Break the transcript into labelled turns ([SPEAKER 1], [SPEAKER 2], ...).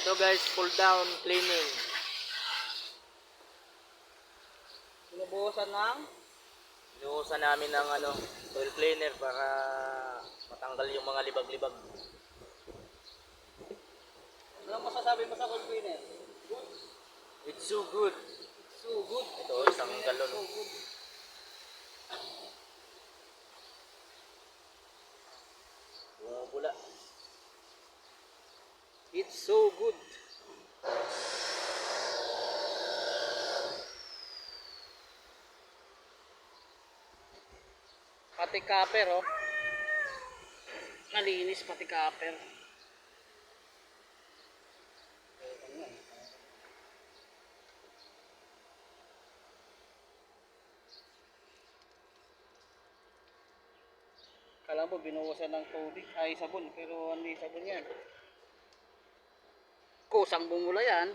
[SPEAKER 1] Ito guys, pull down cleaning.
[SPEAKER 2] Binubuhusan ng
[SPEAKER 1] Inuusan namin ng ano, oil cleaner para matanggal yung mga libag-libag.
[SPEAKER 2] Ano masasabi mo sa cold cleaner?
[SPEAKER 1] It's so good.
[SPEAKER 2] So good.
[SPEAKER 1] Ito, isang galon.
[SPEAKER 2] So good.
[SPEAKER 1] Bumubula.
[SPEAKER 2] It's so good. Pati copper oh. Nalinis pati copper. Kala mo binuwasan ng tubig, ay sabon, pero hindi sabon yan. Kusang bumula yan.